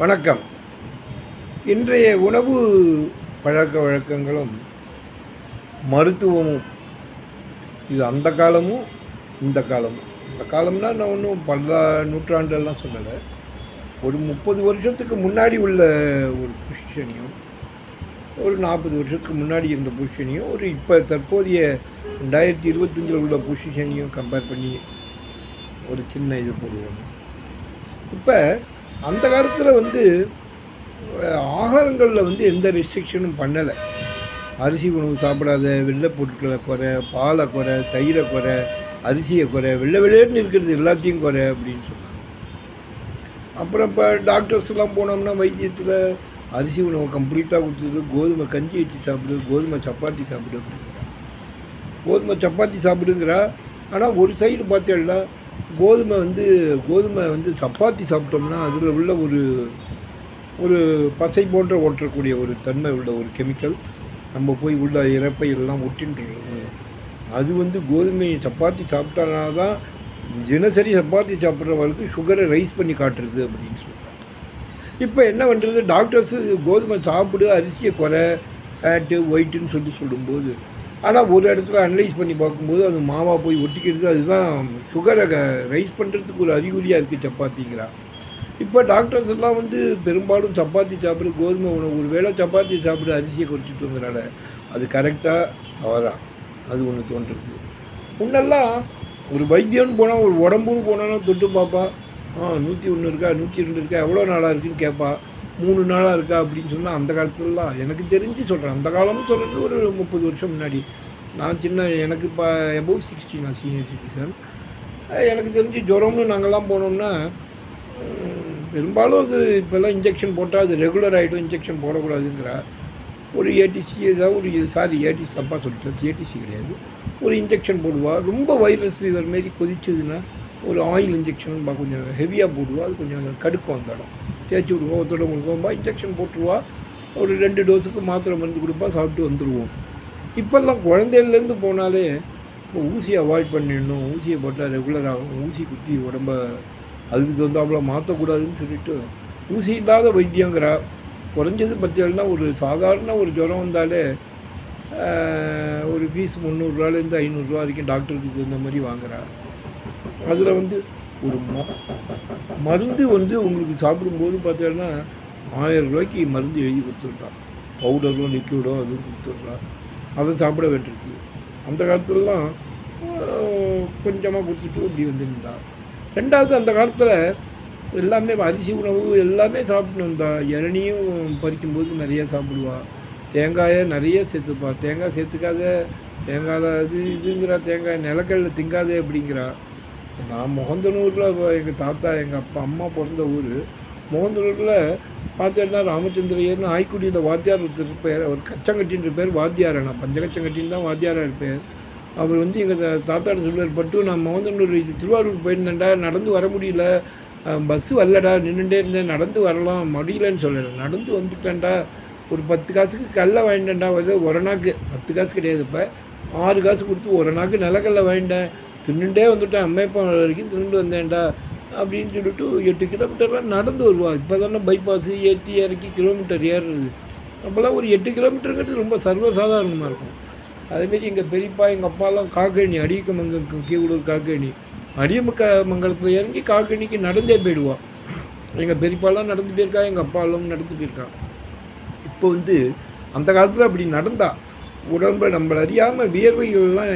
வணக்கம். இன்றைய உணவு பழக்க வழக்கங்களும் மருத்துவமும். இது அந்த காலமும் இந்த காலமும். இந்த காலம்னா நான் ஒன்றும் பல நூற்றாண்டெல்லாம் சொல்லலை. ஒரு முப்பது வருஷத்துக்கு முன்னாடி உள்ள ஒரு பொசிஷனையும் ஒரு நாற்பது வருஷத்துக்கு முன்னாடி இருந்த பொசிஷனையும் ஒரு இப்போ தற்போதைய ரெண்டாயிரத்தி இருபத்தஞ்சில் உள்ள பொசிஷனையும் கம்பேர் பண்ணி ஒரு சின்ன இது போடுவோம். இப்போ அந்த காலத்தில் வந்து ஆகாரங்களில் வந்து எந்த ரெஸ்ட்ரிக்ஷனும் பண்ணலை. அரிசி உணவு சாப்பிடாத வெள்ளை பொருட்களை குறை பாலை குறை தயிரை குறை அரிசியை குறை வெள்ளை வெள்ளையர்னு இருக்கிறது எல்லாத்தையும் குறை அப்படின்னு சொன்னாங்க. அப்புறம் இப்போ டாக்டர்ஸ்லாம் போனோம்னா வைத்தியத்தில் அரிசி உணவு கம்ப்ளீட்டாக கொடுத்துருது கோதுமை கஞ்சி வச்சு சாப்பிடு கோதுமை சப்பாத்தி சாப்பிடு அப்படிங்கிறா கோதுமை சப்பாத்தி சாப்பிடுங்கிறா ஆனால் ஒரு சைடு பார்த்தேன்னா கோதுமை வந்து கோதுமை வந்து சப்பாத்தி சாப்பிட்டோம்னா அதில் உள்ள ஒரு ஒரு பசை போன்ற ஓட்டக்கூடிய ஒரு தன்மை உள்ள ஒரு கெமிக்கல் நம்ம போய் உள்ள இறப்பை எல்லாம் ஒட்டின்றது அது வந்து கோதுமை சப்பாத்தி சாப்பிட்டனால தான் தினசரி சப்பாத்தி சாப்பிட்றவங்களுக்கு சுகரை ரைஸ் பண்ணி காட்டுறது அப்படின்னு சொல்கிறாங்க இப்போ என்ன பண்ணுறது டாக்டர்ஸு கோதுமை சாப்பிடு அரிசியை குறை ஃபேட்டு ஒயிட்டுன்னு சொல்லி சொல்லும்போது ஆனால் ஒரு இடத்துல அனலைஸ் பண்ணி பார்க்கும்போது அது மாவா போய் ஒட்டிக்கிறது அதுதான் சுகரை ரைஸ் பண்ணுறதுக்கு ஒரு அறிகுறியாக இருக்குது சப்பாத்திங்கிறா. இப்போ டாக்டர்ஸ் எல்லாம் வந்து பெரும்பாலும் சப்பாத்தி சாப்பிடு கோதுமை உணவு ஒரு வேளை சப்பாத்தி சாப்பிடு அரிசியை குறைச்சிட்டுங்கிறனால அது கரெக்டாக தவறா. அது ஒன்று தோன்றுறது. முன்னெல்லாம் ஒரு வைத்தியம்னு போனால் ஒரு உடம்புன்னு போனாலும் தொட்டு பார்ப்பா. ஆ நூற்றி ஒன்று இருக்கா நூற்றி ரெண்டு இருக்கா எவ்வளோ நாளாக இருக்குன்னு கேட்பா. மூணு நாளாக இருக்கா அப்படின்னு சொன்னால் அந்த காலத்துலலாம் எனக்கு தெரிஞ்சு சொல்கிறேன் அந்த காலம்னு சொல்கிறது ஒரு முப்பது வருஷம் முன்னாடி. நான் சின்ன எனக்கு இப்போ எபோவ் சிக்ஸ்டி நான் சீனியர் சிட்டிசன் எனக்கு தெரிஞ்சு ஜுரம்னு நாங்கள்லாம் போனோம்னா பெரும்பாலும் அது இப்போல்லாம் இன்ஜெக்ஷன் போட்டால் அது ரெகுலர் ஆகிடும் இன்ஜெக்ஷன் போடக்கூடாதுங்கிற ஒரு ஏடிசி ஏதாவது ஒரு சாரி ஏடிசி தப்பாக சொல்லிட்டு ஏடிசி கிடையாது. ஒரு இன்ஜெக்ஷன் போடுவா. ரொம்ப வைரஸ் ஃபீவர் மாரி கொதிச்சதுன்னா ஒரு ஆயில் இன்ஜெக்ஷன் கொஞ்சம் ஹெவியாக போடுவா. அது கொஞ்சம் கடுக்கும் அந்த இடம். தேய்ச்சி விடுவோம் ஒத்தோட கொடுப்போம்பா இன்ஜெக்ஷன் போட்டுருவா. ஒரு ரெண்டு டோஸுக்கு மாத்திரை மருந்து கொடுப்பா சாப்பிட்டு வந்துடுவோம் இப்போல்லாம் குழந்தையிலேருந்து போனாலே இப்போ ஊசியை அவாய்ட் பண்ணிடணும் ஊசியை போட்டால் ரெகுலர் ஆகும். ஊசி குத்தி உடம்ப அதுக்கு தகுந்தாப்புல மாற்றக்கூடாதுன்னு சொல்லிட்டு ஊசி இல்லாத வைத்தியங்கிறா. குறைஞ்சது பற்றியல்னா ஒரு சாதாரண ஒரு ஜுரம் வந்தாலே ஒரு ஃபீஸ் முந்நூறுரூவாலேருந்து ஐநூறுரூவா வரைக்கும் டாக்டருக்கு தகுந்த மாதிரி வாங்குறா. அதில் வந்து ஒரு ம மருந்து வந்து உங்களுக்கு சாப்பிடும்போது பார்த்தீங்கன்னா ஆயிரம் ரூபாய்க்கு மருந்து எழுதி கொடுத்துட்றான். பவுடரோ லிக்விடோ அதுவும் கொடுத்துட்றான். அதை சாப்பிட வேண்டியிருக்கு. அந்த காலத்துலலாம் கொஞ்சமாக கொடுத்துட்டு இப்படி வந்துருந்தா ரெண்டாவது அந்த காலத்தில் எல்லாமே அரிசி உணவு எல்லாமே சாப்பிட்டு வந்தா இளநியும் பறிக்கும்போது நிறையா சாப்பிடுவா. தேங்காயை நிறைய சேர்த்துப்பா. தேங்காய் சேர்த்துக்காத தேங்காயில் அது இதுங்கிறா தேங்காய் நிலக்கல்ல திங்காதே அப்படிங்கிறா. நான் முகந்தனூரில் எங்கள் தாத்தா எங்கள் அப்பா அம்மா பிறந்த ஊர். முகந்தனூரில் பார்த்தேன்னா ராமச்சந்திரையர்னு ஆய்க்குடியில் வாத்தியார் ஒருத்தர் பேர் அவர் கச்சங்கட்டின்ற பேர் வாத்தியார் நான் பஞ்சகச்சங்கட்டின்னு தான் வாத்தியாராக இருப்பார் அவர் வந்து எங்கள் தாத்தாட்ட சொல்லுவார் பட்டு நான் மோகந்தனூர் இது திருவாரூர் போயிருந்தேன்டா நடந்து வர முடியல. பஸ்ஸு வரலடா நின்றுட்டே இருந்தேன். நடந்து வரலாம் முடியலன்னு சொல்லலை நடந்து வந்துட்டேன்டா. ஒரு பத்து காசுக்கு கல்லை வாங்கிட்டேன்டா வந்து ஒரு நாக்கு. பத்து காசு கிடையாது இப்போ ஆறு காசு கொடுத்து ஒரு நாக்கு நிலக்கடல வாங்கிட்டேன். தின்னுட்டே வந்துட்டேன். அம்மையப்பா வரைக்கும் தின்னுட்டு வந்தேன்டா அப்படின்னு சொல்லிட்டு எட்டு கிலோமீட்டர்லாம் நடந்து வருவா இப்போ தானே பைபாஸு ஏற்றி இறக்கி கிலோமீட்டர் ஏறுறது. அப்போல்லாம் ஒரு எட்டு கிலோமீட்டருங்கிறது ரொம்ப சர்வசாதாரணமாக இருக்கும். அதேமாரி எங்கள் பெரியப்பா எங்கள் அப்பாலாம் காக்கணி அடியக்க மங்கல் கீழூர் காக்கணி. அடியமக்க மங்கலத்தில் இறங்கி காக்கணிக்கு நடந்தே போயிடுவான். எங்கள் பெரியப்பாலாம் நடந்து போயிருக்கா எங்கள் அப்பாலாம் நடந்து போயிருக்கான் இப்போ வந்து அந்த காலத்தில் அப்படி நடந்தா உடம்பை நம்மளை அறியாமல் வியர்வைகள்லாம்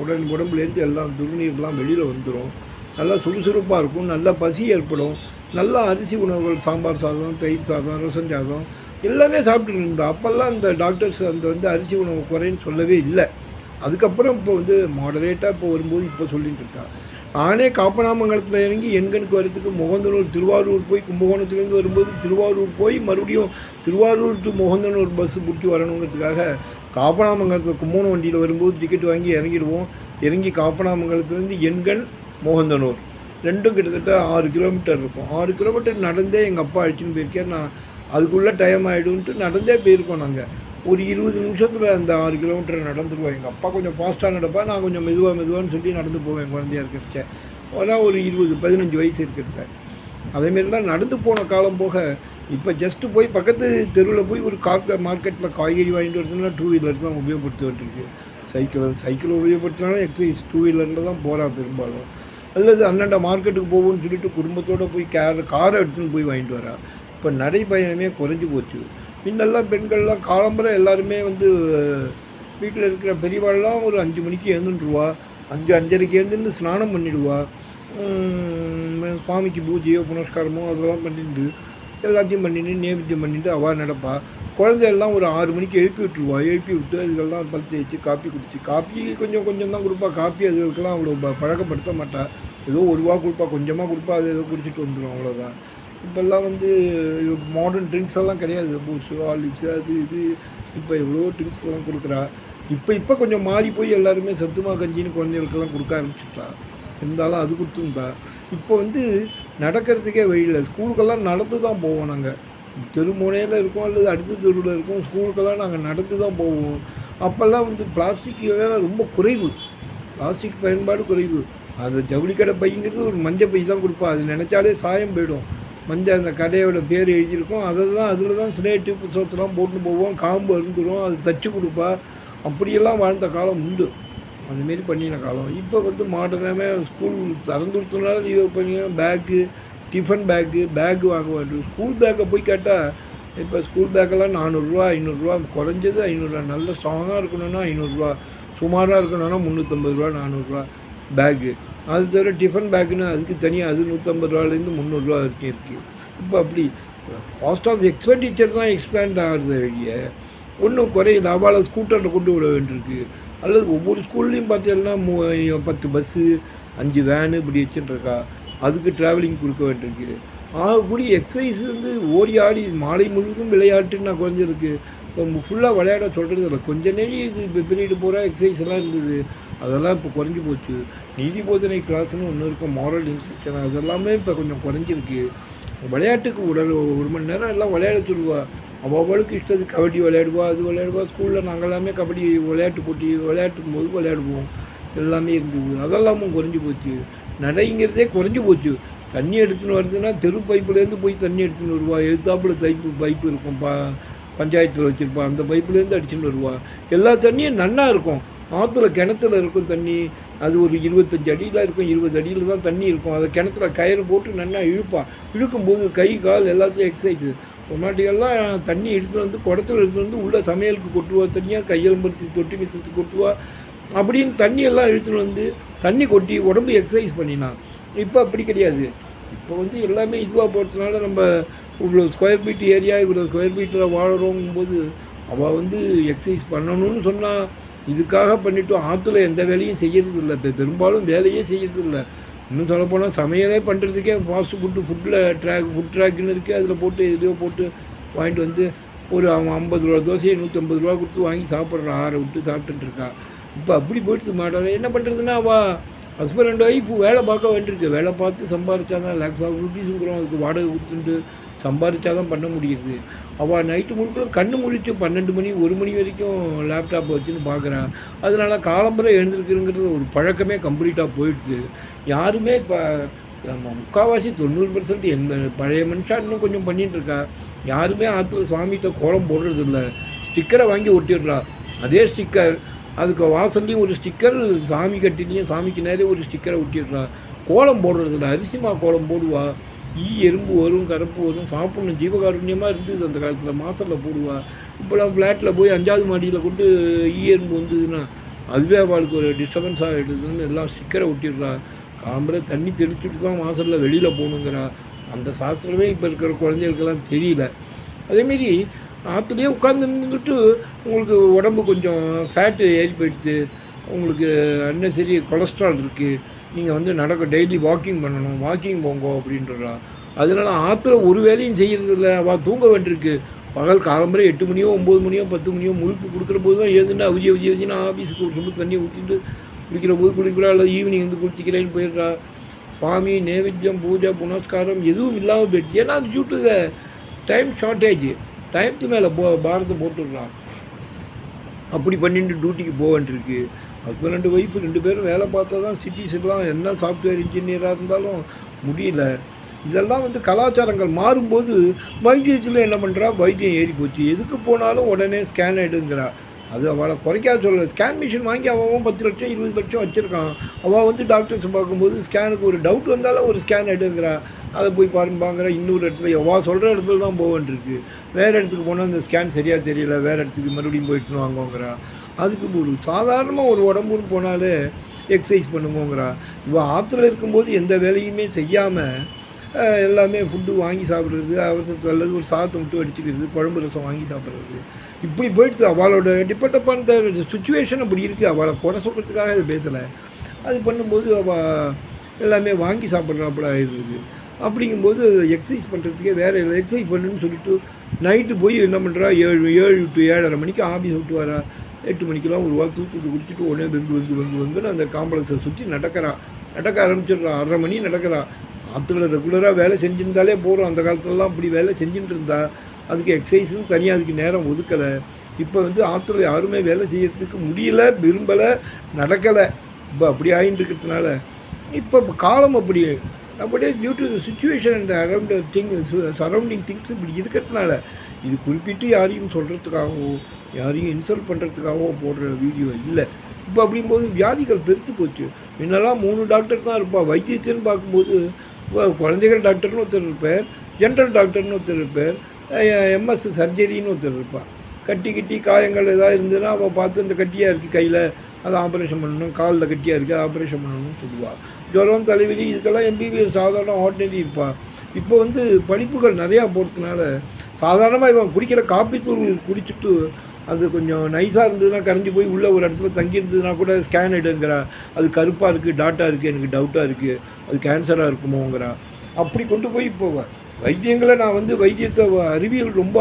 உடல் உடம்புலேருந்து எல்லாம் துணிநீர்லாம் வெளியில் வந்துடும் நல்லா சுறுசுறுப்பாக இருக்கும் நல்ல பசி ஏற்படும். நல்லா அரிசி உணவுகள் சாம்பார் சாதம் தயிர் சாதம் ரசம் சாதம் எல்லாமே சாப்பிட்டு இருந்தா அப்போல்லாம் இந்த டாக்டர்ஸ் அந்த வந்து அரிசி உணவு குறைன்னு சொல்லவே இல்லை. அதுக்கப்புறம் இப்போ வந்து மாடரேட்டாக இப்போ வரும்போது இப்போ சொல்லிட்டு இருக்கா. நானே காப்பனாமங்கலத்தில் இறங்கி எண்கணுக்கு வரத்துக்கு முகந்தனூர் திருவாரூர் போய் கும்பகோணத்துலேருந்து வரும்போது திருவாரூர் போய் மறுபடியும் திருவாரூர் டு முகந்தனூர் பஸ்ஸு பிடிச்சி வரணுங்கிறதுக்காக காப்பனாமங்கலத்தில் கும்பகோணம் வண்டியில் வரும்போது டிக்கெட் வாங்கி இறங்கிடுவோம். இறங்கி காப்பனாமங்கலத்துலேருந்து எண்கண் மோகந்தனூர். ரெண்டும் கிட்டத்தட்ட ஆறு கிலோமீட்டர் இருக்கும். ஆறு கிலோமீட்டர் நடந்தே எங்கள் அப்பா அழைச்சின்னு போயிருக்கேன் நான் அதுக்குள்ளே டைம் ஆகிடும்ன்ட்டு நடந்தே போயிருக்கோம் நாங்கள் ஒரு இருபது நிமிஷத்தில் அந்த ஆறு கிலோமீட்டர் நடந்துருவோம் எங்கள் அப்பா கொஞ்சம் ஃபாஸ்ட்டாக நடப்பா நான் கொஞ்சம் மெதுவாக மெதுவான்னு சொல்லி நடந்து போவேன் குழந்தையா இருக்கிறச்ச. ஆனால் ஒரு இருபது பதினஞ்சு வயசு இருக்கிறத. அதேமாரி தான் நடந்து போன காலம் போக இப்போ ஜஸ்ட்டு போய் பக்கத்து தெருவில் போய் ஒரு காக்க மார்க்கெட்டில் காய்கறி வாங்கிட்டு வரதுனா டூ வீலர் தான் உபயோகப்படுத்த வேண்டியிருக்கு சைக்கிள் சைக்கிள் உபயோகப்படுத்தினாலும் எக்ஸசைஸ் டூ வீலரில் தான் போகிறா பெரும்பாலும். அல்லது அண்ணாண்ட மார்க்கெட்டுக்கு போகும்னு சொல்லிட்டு குடும்பத்தோடு போய் கேர் காரை எடுத்துன்னு போய் வாங்கிட்டு வரா. இப்போ நடைப்பயணமே குறைஞ்சி போச்சு. முன்னெல்லாம் பெண்கள்லாம் காலம்பரை எல்லாருமே வந்து வீட்டில் இருக்கிற பெரியவாள்லாம் ஒரு அஞ்சு மணிக்கு எழுந்துட்டுருவா அஞ்சு அஞ்சரைக்கு எழுந்துருந்து ஸ்நானம் பண்ணிடுவா. சுவாமிக்கு பூஜையோ புனஸ்காரமோ அதெல்லாம் பண்ணிட்டு எல்லாத்தையும் பண்ணிட்டு நேவேத்தியம் பண்ணிட்டு அவள் நடப்பா. குழந்தையெல்லாம் ஒரு ஆறு மணிக்கு எழுப்பி விட்டுருவா. எழுப்பி விட்டு அதுக்கெல்லாம் பல் தேய்ச்சி காப்பி குடிச்சு காப்பி கொஞ்சம் கொஞ்சம் தான் கொடுப்பா. காப்பி அதுகளுக்கெல்லாம் அவ்வளோ ப- பழக்கப்படுத்த மாட்டா. ஏதோ ஒரு ரூபா கொடுப்பா கொஞ்சமாக கொடுப்பா அது ஏதோ குடிச்சிட்டு வந்துடும் அவ்வளோதான் இப்போல்லாம் வந்து மாடர்ன் ட்ரிங்க்ஸ் எல்லாம் கிடையாது. பூஸு ஹார்லிக்ஸு அது இது இப்போ எவ்வளோ ட்ரிங்க்ஸ் எல்லாம் கொடுக்குறா. இப்போ இப்போ கொஞ்சம் மாறி போய் எல்லாருமே சத்துமா கஞ்சின்னு குழந்தைகளுக்கெல்லாம் கொடுக்க ஆரம்பிச்சுட்டா. இருந்தாலும் அது கொடுத்துருந்தா. இப்போ வந்து நடக்கிறதுக்கே வழியில் ஸ்கூலுக்கெல்லாம் நடந்து தான் போவோம் நாங்கள் தெரு முனையில் இருக்கோம் அல்லது அடுத்த தெருவில் இருக்கோம் ஸ்கூலுக்கெல்லாம் நாங்கள் நடந்து தான் போவோம். அப்போல்லாம் வந்து பிளாஸ்டிக் ரொம்ப குறைவு. பிளாஸ்டிக் பயன்பாடு குறைவு. அது ஜவுளி கடை பைங்கிறது ஒரு மஞ்சள் பை தான் கொடுப்பா. அது நினச்சாலே சாயம் போயிடும். மஞ்சள் அந்த கடையோட பேர் எழுதியிருக்கும். அதை தான் அதில் தான் ஸ்னே டிப்பு சோத்துலாம் போட்டு போவோம். காம்பு அருந்துடும் அது தச்சு கொடுப்பா. அப்படியெல்லாம் வாழ்ந்த காலம் உண்டு. அதுமாரி பண்ணின காலம். இப்போ வந்து மாடர்னாகவே ஸ்கூல் திறந்து கொடுத்தனால லீவ் பண்ணி பேக்கு டிஃபன் பேக்கு பேக்கு வாங்க வேண்டும் ஸ்கூல் பேக்கை போய் கேட்டால் இப்போ ஸ்கூல் பேக்கெல்லாம் நானூறுரூவா ஐநூறுரூவா குறைஞ்சது ஐநூறுரூவா நல்ல ஸ்ட்ராங்காக இருக்கணும்னா ஐநூறுரூவா சுமாராக இருக்கணும்னா முந்நூற்றம்பது ரூபா நானூறுரூவா பேக்கு அது தவிர டிஃபன் பேக்குன்னு அதுக்கு தனியாக அது நூற்றம்பது ரூபாலேருந்து முந்நூறுரூவா வரைக்கும் இருக்குது இப்போ அப்படி காஸ்ட் ஆஃப் எக்ஸ்பெண்டிச்சர் தான் எக்ஸ்பேண்ட் ஆகிறது வெளியே ஒன்றும் குறையில. அவளை ஸ்கூட்டரில் கொண்டு விட வேண்டியிருக்கு. அல்லது ஒவ்வொரு ஸ்கூல்லையும் பார்த்தீங்கன்னா மூ பத்து பஸ்ஸு அஞ்சு வேனு இப்படி வச்சுட்டுருக்கா. அதுக்கு ட்ராவலிங் கொடுக்க வேண்டியிருக்கு. ஆகக்கூடிய எக்ஸசைஸ் வந்து ஓடி ஆடி மாலை முழுவதும் விளையாட்டுன்னு நான் குறைஞ்சிருக்கு. இப்போ ஃபுல்லாக விளையாட சொல்கிறது இல்லை கொஞ்ச நேரம் இது இப்போ பீரியடு பூரா எக்ஸசைஸ் எல்லாம் இருந்தது. அதெல்லாம் இப்போ குறைஞ்சி போச்சு. நீதி போதனை கிளாஸ்னு ஒன்று இருக்கும் மாரல் இன்ஸ்ட்ரக்ஷன் அதெல்லாமே இப்போ கொஞ்சம் குறைஞ்சிருக்கு. விளையாட்டுக்கு உடல் ஒரு மணி நேரம் எல்லாம் விளையாட சொல்லுவா. அவ்வளவுக்கு இஷ்டத்துக்கு கபடி விளையாடுவா அது விளையாடுவா. ஸ்கூலில் நாங்கள் எல்லாமே கபடி விளையாட்டு போட்டி விளையாட்டும் போது விளையாடுவோம். எல்லாமே இருந்தது. அதெல்லாமும் குறைஞ்சி போச்சு. நடைங்கிறதே குறைஞ்சி போச்சு. தண்ணி எடுத்துன்னு வருதுன்னா தெரு பைப்புலேருந்து போய் தண்ணி எடுத்துன்னு வருவா. எதிர்த்தாப்புல தைப்பு பைப்பு இருக்கும் பா பஞ்சாயத்தில் வச்சுருப்பா. அந்த பைப்புலேருந்து அடிச்சுன்னு வருவா. எல்லா தண்ணியும் நன்னா இருக்கும். ஆற்றுல கிணத்துல இருக்கும் தண்ணி. அது ஒரு இருபத்தஞ்சி அடியில் இருக்கும் இருபது அடியில் தான் தண்ணி இருக்கும். அதை கிணத்துல கயிறு போட்டு நல்லா இழுப்பான் இழுக்கும்போது கை கால் எல்லாத்தையும் எக்ஸசைஸ் பொன்னாட்டிகள்லாம் தண்ணி எடுத்துகிட்டு வந்து குடத்துல எடுத்துகிட்டு வந்து உள்ளே சமையலுக்கு கொட்டுவா தனியாக கையெலும்பரிச்சு தொட்டி மிச்சத்து கொட்டுவா. அப்படின்னு தண்ணி எல்லாம் இழுத்துன்னு வந்து தண்ணி கொட்டி உடம்பு எக்ஸசைஸ் பண்ணினான் இப்போ அப்படி கிடையாது. இப்போ வந்து எல்லாமே இதுவாக போகிறதுனால நம்ம இவ்வளோ ஸ்கொயர் ஃபீட் ஏரியா இவ்வளோ ஸ்கொயர் ஃபீட்டில் வாழறோங்கும்போது அவள் வந்து எக்ஸசைஸ் பண்ணணும்னு சொன்னால் இதுக்காக பண்ணிவிட்டோம் ஆற்றுல எந்த வேலையும் செய்கிறது இல்லை இப்போ பெரும்பாலும் வேலையே செய்கிறது இல்லை இன்னும் சொல்லப்போனால் சமையலே பண்ணுறதுக்கே ஃபாஸ்ட் ஃபுட்டு ஃபுட்டில் ட்ராக் ஃபுட் ட்ராக்குன்னு இருக்குது அதில் போட்டு எதையோ போட்டு வாங்கிட்டு வந்து ஒரு அவன் ஐம்பது ரூபா தோசையை நூற்றம்பது ரூபா கொடுத்து வாங்கி சாப்பிட்றான் ஆறை விட்டு சாப்பிட்டுட்டு இருக்கா. இப்போ அப்படி போயிட்டு மாட்டாங்க என்ன பண்ணுறதுன்னா அவள் ஹஸ்பண்ட் அண்ட் ஒய்ஃப் வேலை பார்க்க வேண்டியிருக்கு. வேலை பார்த்து சம்பாரிச்சா தான் லேக்ஸ் ஆஃப் ருபீஸ் கொடுக்குறோம். அதுக்கு வாடகை கொடுத்துட்டு சம்பாதிச்சா தான் பண்ண முடியுது. அவள் நைட்டு முழுக்க கண்ணு முழிச்சு பன்னெண்டு மணி ஒரு மணி வரைக்கும் லேப்டாப் வச்சுன்னு பார்க்குறான் அதனால காலம்பரை எழுந்திருக்குங்கிறது ஒரு பழக்கமே கம்ப்ளீட்டாக போயிடுது. யாருமே இப்போ நம்ம முக்கால்வாசி தொண்ணூறு பர்சன்ட் எந்த பழைய மனுஷா இன்னும் கொஞ்சம் பண்ணிகிட்டு இருக்கா யாருமே ஆற்றுல சுவாமிகிட்ட கோலம் போடுறது இல்லை ஸ்டிக்கரை வாங்கி ஒட்டிடுறா. அதே ஸ்டிக்கர் அதுக்கு வாசல்லையும் ஒரு ஸ்டிக்கர் சாமி கட்டிலையும் சாமிக்கு நேரே ஒரு ஸ்டிக்கரை ஒட்டிடுறா. கோலம் போடுறதில்ல. அரிசிமா கோலம் போடுவா. ஈ எறும்பு வரும் கருப்பு வரும் சாப்பிடணும். ஜீவகாருண்யமாக இருந்தது அந்த காலத்தில். மாசலில் போடுவா. இப்போலாம் ஃப்ளாட்டில் போய் அஞ்சாவது மாடியில் கொண்டு ஈ எறும்பு வந்ததுன்னா அதுவே அவளுக்கு ஒரு டிஸ்டர்பன்ஸ் ஆகிடுதுன்னு எல்லாம் ஸ்டிக்கரை ஒட்டிடுறா. காம்பரை தண்ணி தெளிச்சுட்டு தான் வாசலில் வெளியில் போகணுங்கிறா. அந்த சாஸ்திரமே இப்போ இருக்கிற குழந்தைகளுக்கெல்லாம் தெரியல. அதேமாரி ஆற்றுலேயே உட்காந்து இருந்துக்கிட்டு உங்களுக்கு உடம்பு கொஞ்சம் ஃபேட்டு ஏறி போயிடுது. உங்களுக்கு அன்னசரி கொலஸ்ட்ரால் இருக்குது நீங்கள் வந்து நடக்க டெய்லி வாக்கிங் பண்ணணும் வாக்கிங் போங்க அப்படின்றா அதனால ஆற்றுல ஒரு வேலையும் செய்கிறதில்ல அவள் தூங்க வேண்டியிருக்கு. பகல் காலம்பரை எட்டு மணியோ ஒம்பது மணியோ பத்து மணியோ முழுப்பு கொடுக்குற போது தான் எழுந்துட்டு அவிஜி அவிஜி அவிஜினா ஆஃபீஸுக்கு ஒரு தண்ணி ஊற்றிட்டு குடிக்கிற போது குடிக்கிறா இல்லை ஈவினிங் வந்து குடிச்சிக்கிறேன்னு போயிடுறா. சுவாமி நேவேத்தியம் பூஜை புனஸ்காரம் எதுவும் இல்லாமல் போயிடுச்சு. ஏன்னா அது due to the time shortage டைம்க்கு மேலே போ பாரத்தை போட்டுடுறான். அப்படி பண்ணிட்டு டியூட்டிக்கு போக வேண்டியிருக்கு. ஹஸ்பண்ட் ரெண்டு ஒய்ஃப் ரெண்டு பேரும் வேலை பார்த்தா தான் சிட்டிஸ்லாம் என்ன சாஃப்ட்வேர் இன்ஜினியராக இருந்தாலும் முடியல. இதெல்லாம் வந்து கலாச்சாரங்கள் மாறும்போது வைத்தியத்தில் என்ன பண்ணுறா வைத்தியம் ஏறி போச்சு எதுக்கு போனாலும் உடனே ஸ்கேன் எடுங்கிறா அது அவளை குறைக்காத சொல்லலை ஸ்கேன் மிஷின் வாங்கி அவன் பத்து லட்சம் இருபது லட்சம் வச்சுருக்கான். அவள் வந்து டாக்டர்ஸ் பார்க்கும்போது ஸ்கேனுக்கு ஒரு டவுட் வந்தாலும் ஒரு ஸ்கேன் எடுங்கிறா அதை போய் பாருப்பாங்கிற இன்னொரு இடத்துல எவ்வளோ சொல்கிற இடத்துல தான் போவேன்ருக்கு வேறு இடத்துக்கு போனால் அந்த ஸ்கேன் சரியாக தெரியல. வேறு இடத்துக்கு மறுபடியும் போய் எடுத்துன்னு வாங்குவோங்கிறா. அதுக்கு ஒரு சாதாரணமாக ஒரு உடம்புன்னு போனாலே எக்ஸசைஸ் பண்ணுவோங்கிறா. இவள் ஆற்றுல இருக்கும்போது எந்த வேலையுமே செய்யாமல் எல்லாமே ஃபுட்டு வாங்கி சாப்பிட்றது அவசரத்து அல்லது ஒரு சாதத்தை மட்டும் அடிச்சுக்கிறது குழம்பு ரசம் வாங்கி சாப்பிட்றது. இப்படி போயிடுது அவளோட டிபெண்ட் அப்பான் த சுச்சுவேஷன் அப்படி இருக்குது அவளை குறை சொல்கிறதுக்காக இது பேசலை. அது பண்ணும்போது அவள் எல்லாமே வாங்கி சாப்பிட்றாப்புல ஆயிடுது. அப்படிங்கும்போது எக்ஸசைஸ் பண்ணுறதுக்கே வேறு இல்லை எக்ஸசைஸ் பண்ணுன்னு சொல்லிட்டு நைட்டு போய் என்ன பண்ணுறா ஏழு ஏழு டு ஏழரை மணிக்கு ஆஃபீஸ் விட்டு வரா. எட்டு மணிக்கெல்லாம் ஒரு வா தூத்தத்தை குடிச்சிட்டு உடனே வெங்கு வெங்கு வெங்கு வெங்குன்னு அந்த காம்ப்ளெக்ஸை சுற்றி நடக்கிறா. நடக்க ஆரம்பிச்சிடுறா. அரை மணி நடக்கிறா. ஆற்றுல ரெகுலராக வேலை செஞ்சுருந்தாலே போகிறோம் அந்த காலத்துலலாம் அப்படி வேலை செஞ்சுட்டு இருந்தா அதுக்கு எக்ஸசைஸும் தனியாக அதுக்கு நேரம் ஒதுக்கலை. இப்போ வந்து ஆற்றுல யாருமே வேலை செய்யறதுக்கு முடியல விரும்பலை நடக்கலை. இப்போ அப்படி ஆகிட்டு இருக்கிறதுனால இப்போ காலம் அப்படி அப்படியே due to situation and around thing surrounding things இப்படி இருக்கிறதுனால இது குறிப்பிட்டு யாரையும் சொல்கிறதுக்காகவோ யாரையும் இன்சல்ட் பண்ணுறதுக்காகவோ போடுற வீடியோ இல்லை. இப்போ அப்படிங்கும்போது வியாதிகள் பெருத்து போச்சு. முன்னெல்லாம் மூணு டாக்டர் தான் இருப்பாள் வைத்தியத்தின்னு பார்க்கும்போது குழந்தைகள் டாக்டர்னு ஒருத்தர் இருப்பார் ஜென்ரல் டாக்டர்னு ஒருத்தர் இருப்பார் எம்எஸ் சர்ஜரின்னு ஒருத்தர் இருப்பாள் கட்டி கட்டி காயங்கள் ஏதாவது இருந்ததுன்னா அவள் பார்த்து இந்த கட்டியாக இருக்குது கையில் அதை ஆப்ரேஷன் பண்ணணும் காலில் கட்டியாக இருக்குது ஆப்ரேஷன் பண்ணணும்னு சொல்லுவாள் ஜுரம் தலைவலி இதுக்கெல்லாம் எம்பிபிஎஸ் சாதாரண ஆர்டினரி இருப்பாள் இப்போ வந்து படிப்புகள் நிறையா போகிறதுனால சாதாரணமாக இவன் குடிக்கிற காப்பித்தூள் குடிச்சிட்டு அது கொஞ்சம் நைஸாக இருந்ததுன்னா கரைஞ்சி போய் உள்ளே ஒரு இடத்துல தங்கி இருந்ததுன்னா கூட ஸ்கேன் எடுங்கிறா அது கருப்பாக இருக்குது டாட்டாக இருக்குது எனக்கு டவுட்டாக இருக்குது அது கேன்சராக இருக்குமோங்கிறா. அப்படி கொண்டு போய் இப்போ வைத்தியங்களை நான் வந்து வைத்தியத்தை அறிவியல் ரொம்ப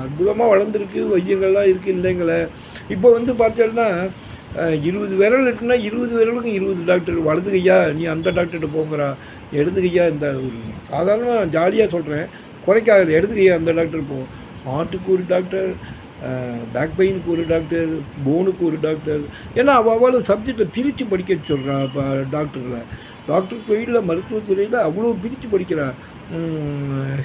அற்புதமாக வளர்ந்துருக்கு. வைத்தியங்கள்லாம் இருக்குது இல்லைங்களே. இப்போ வந்து பார்த்தேன்னா இருபது விரல் இருக்குன்னா இருபது விரலுக்கும் இருபது டாக்டர் வலது கையா நீ அந்த டாக்டர்கிட்ட போங்கிறா. இடது கையா இந்த ஒரு சாதாரணமாக ஜாலியாக சொல்கிறேன் குறைக்காது இடது கையா அந்த டாக்டர் போ. ஹார்ட்டுக்கு ஒரு டாக்டர் பேக் பெயினுக்கு ஒரு டாக்டர் போனுக்கு ஒரு டாக்டர். ஏன்னா அவள் அவளும் சப்ஜெக்டை பிரித்து படிக்க சொல்கிறா இப்போ டாக்டரில் டாக்டர் தொழிலில் மருத்துவத்துறையில் அவ்வளோ பிரித்து படிக்கிறா.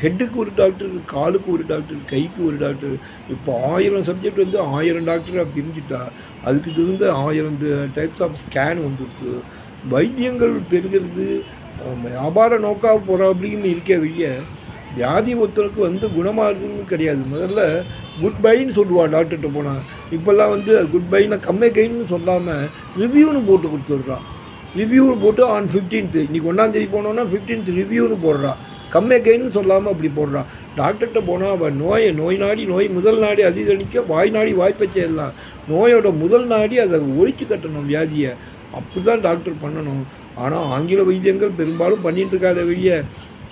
ஹெட்டுக்கு ஒரு டாக்டர் காலுக்கு ஒரு டாக்டர் கைக்கு ஒரு டாக்டர். இப்போ ஆயிரம் சப்ஜெக்ட் வந்து ஆயிரம் டாக்டராக பிரிஞ்சுட்டா. அதுக்கு தகுந்த ஆயிரம் டைப்ஸ் ஆஃப் ஸ்கேன் வந்துடுச்சு வைத்தியங்கள் பெருகிறது வியாபார நோக்காக போகிற அப்படின்னு இருக்க வெளிய வியாதி ஒருத்தருக்கு வந்து குணமாகுதுன்னு கிடையாது. முதல்ல குட் பைன்னு சொல்லுவா டாக்டர்கிட்ட போனால் இப்போல்லாம் வந்து குட் பைன்னு கம்மே கைன்னு சொல்லாமல் ரிவ்யூன்னு போட்டு கொடுத்துட்றான் ரிவ்யூன்னு போட்டு ஆன் ஃபிஃப்டீன்த்து இன்றைக்கி ஒன்றாந்தேதி போனோன்னா ஃபிஃப்டீன்த் ரிவ்யூன்னு போடுறான் கம்மே கைன்னு சொல்லாமல் அப்படி போடுறான் டாக்டர்கிட்ட போனால் அவன் நோயை நோய் நாடி நோய் முதல் நாடி அதிதணிக்க வாய் நாடி வாய்ப்பை செய்யலாம் நோயோட முதல் நாடி அதை ஒழிச்சு கட்டணும் வியாதியை. அப்படி தான் டாக்டர் பண்ணணும். ஆனால் ஆங்கில வைத்தியங்கள் பெரும்பாலும் பண்ணிகிட்டு இருக்காத வெளியே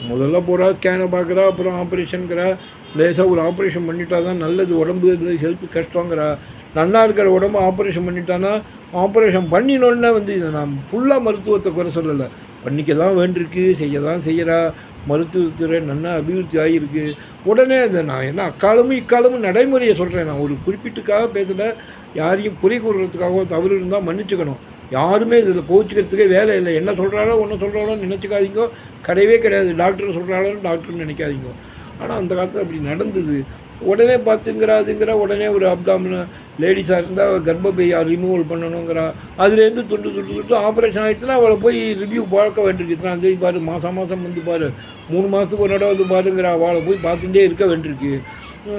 முதல்ல போகிறா ஸ்கேனை பார்க்குறா அப்புறம் ஆப்ரேஷனுங்கிறா லேசாக ஒரு ஆப்ரேஷன் பண்ணிட்டா தான் நல்லது உடம்பு ஹெல்த் கஷ்டங்கிறா நல்லா இருக்கிற உடம்பு ஆப்ரேஷன் பண்ணிட்டானா ஆப்ரேஷன் பண்ணினோடனே வந்து இதை நான் ஃபுல்லாக மருத்துவத்தை குறை சொல்லலை. பண்ணிக்க தான் வேண்டியிருக்கு செய்ய தான் செய்கிறா மருத்துவத்துறை நல்லா அபிவிருத்தி ஆகியிருக்கு. உடனே அதை நான் என்ன அக்காலமும் இக்காலமும் நடைமுறையை சொல்கிறேன் நான் ஒரு குறிப்பிட்டுக்காக பேசலை. யாரையும் குறை கூறுறதுக்காகவோ தவறு இருந்தால் மன்னிச்சுக்கணும். யாருமே இதில் கோச்சிக்கிறதுக்கே வேலை இல்லை. என்ன சொல்கிறாரோ ஒன்று சொல்கிறாலும் நினச்சிக்காதீங்க. கிடையவே கிடையாது. டாக்டர் சொல்கிறாலும் டாக்டர்னு நினைக்காதீங்க. ஆனால் அந்த காலத்தில் அப்படி நடந்தது. உடனே பார்த்துங்கிறாதுங்கிற உடனே ஒரு அப்டாமின லேடிஸாக இருந்தால் கர்ப்பப்பையை ரிமூவல் பண்ணணுங்கிறா. அதுலேருந்து துண்டு துண்டு துண்டு ஆப்ரேஷன் ஆகிடுச்சுன்னா அவளை போய் ரிவ்யூ பார்க்க வேண்டியிருக்கு. இத்தனை தேதி பாரு மாதம் மாதம் வந்து பாரு. மூணு மாதத்துக்கு ஒரு தடவை வந்து பாருங்கிற அவளை போய் பார்த்துட்டே இருக்க வேண்டியிருக்கு.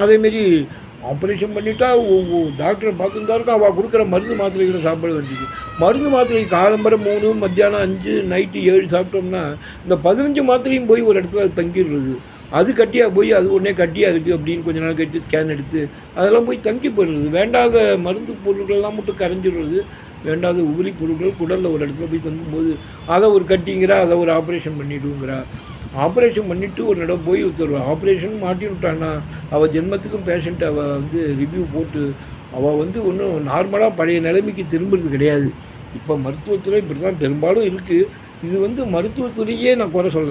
அதேமாரி ஆப்ரேஷன் பண்ணிட்டா டாக்டரை பார்த்துட்டு தான் இருக்கும் அவள் கொடுக்குற மருந்து மாத்திரைகளை சாப்பிட வேண்டியது மருந்து மாத்திரை காலம்பரம் மூணு மத்தியானம் அஞ்சு நைட்டு ஏழு சாப்பிட்டோம்னா இந்த பதினஞ்சு மாத்திரையும் போய் ஒரு இடத்துல தங்கிடுறது. அது கட்டியாக போய் அது உடனே கட்டியாக இருக்குது அப்படின்னு கொஞ்ச நாள் கழிச்சு ஸ்கேன் எடுத்து அதெல்லாம் போய் தங்கி போயிடுறது. வேண்டாத மருந்து பொருட்கள்லாம் மட்டும் கரைஞ்சிடுறது. வேண்டாத உபரி பொருட்கள் குடலில் ஒரு இடத்துல போய் தங்கும்போது அதை ஒரு கட்டிங்கிறா அதை ஒரு ஆப்ரேஷன் பண்ணிவிடுங்கிறா ஆப்ரேஷன் பண்ணிவிட்டு ஒரு இடம் போய் ஒருத்தர் ஆப்ரேஷன் மாட்டி விட்டான்னா அவள் ஜென்மத்துக்கும் பேஷண்ட் அவள் வந்து ரிவ்யூ போட்டு அவள் வந்து ஒன்றும் நார்மலாக பழைய நிலைமைக்கு திரும்புறது கிடையாது. இப்போ மருத்துவத்துறை இப்படி தான் பெரும்பாலும் இருக்குது இது வந்து மருத்துவத்துறையே நான் குறை சொல்லலை.